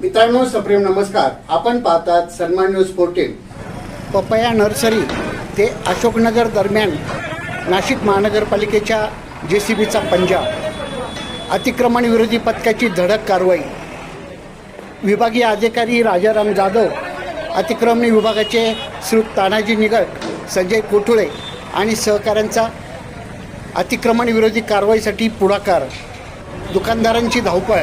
मित्रांनो सप्रेम नमस्कार. आपण पाहतात सन्मान न्यूज फोर्टीन पपया नर्सरी ते अशोकनगर दरम्यान नाशिक महानगरपालिकेच्या जे सी बीचा पंजा. अतिक्रमण विरोधी पथकाची धडक कारवाई. विभागीय अधिकारी राजाराम जाधव अतिक्रमण विभागाचे श्री तानाजी निगट संजय कोठुळे आणि सहकाऱ्यांचा अतिक्रमण विरोधी कारवाईसाठी पुढाकार. दुकानदारांची धावपळ.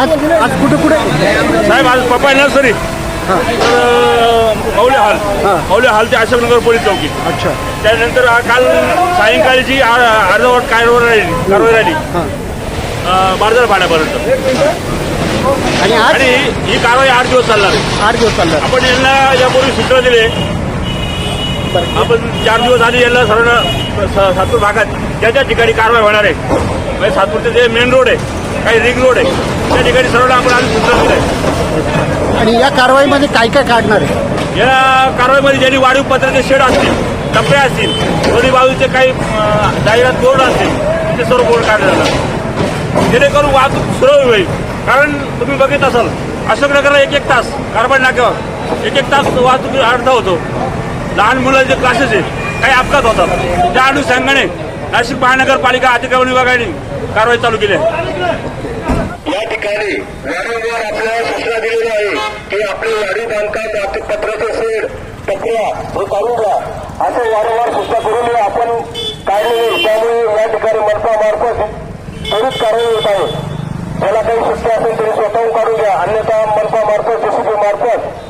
आज आज कुठे कुठे? साहेब आज पप्पा नर्सरी. मौले हाल. मौले हाल ते अशोकनगर पोलीस चौकी. अच्छा. त्यानंतर आ- काल सायंकाळची आ- अर्धवट कारवाई राहिली. कारवाई राहिली. हां. अं, बाजार पाण्यापर्यंत आणि आज? आणि ही कारवाई आठ दिवस चालणार आहे. आठ दिवस चालणार. आपण यांना यापूर्वी सूचना दिले. आपण चार दिवस आधी यांना सर्व स- सातपूर भागात ज्या ज्या ठिकाणी कारवाई होणार आहे. म्हणजे सातपूरचे जे मेन रोड आहे काही रिंग रोड आहे. त्या ठिकाणी सर्वांना आपण आधी सूचना दिल्या आहे. आणि या कारवाईमध्ये काय काय काढणार आहे? या कारवाईमध्ये ज्यांनी वाढीव पत्राचे शेड असतील टप्पे असतील दोन्ही बाजूचे काही जाहिरात बोर्ड असतील ते सर्व बोर्ड काढले जातात जेणेकरून वाहतूक सुरळीत होईल. कारण तुम्ही बघित असाल अशोकनगरला एक एक तास कारवाई नाक्यावर एक एक तास वाहतूक अडथळा होतो. लहान मुलांचे क्लासेस आहेत काही अपघात होतात. त्या अनुषंगाने नाशिक महानगरपालिका अतिक्रमण विभागाने कारवाई चालू केली आहे. या ठिकाणी वारंवार आपल्याला सूचना दिलेली आहे की आपले वाढीव बांधकाम वाहतूक पत्राचे शेड प्रक्रिया हे काढून घ्या. असं वारंवार सूचना करून आपण काढलेले त्यामुळे या ठिकाणी मनपा मार्फत त्वरित कारवाई होत आहे. ज्याला काही शक्य असेल तरी स्वतःहून काढून घ्या. अन्यथा मनपा मार्फत जेसीबी मार्फत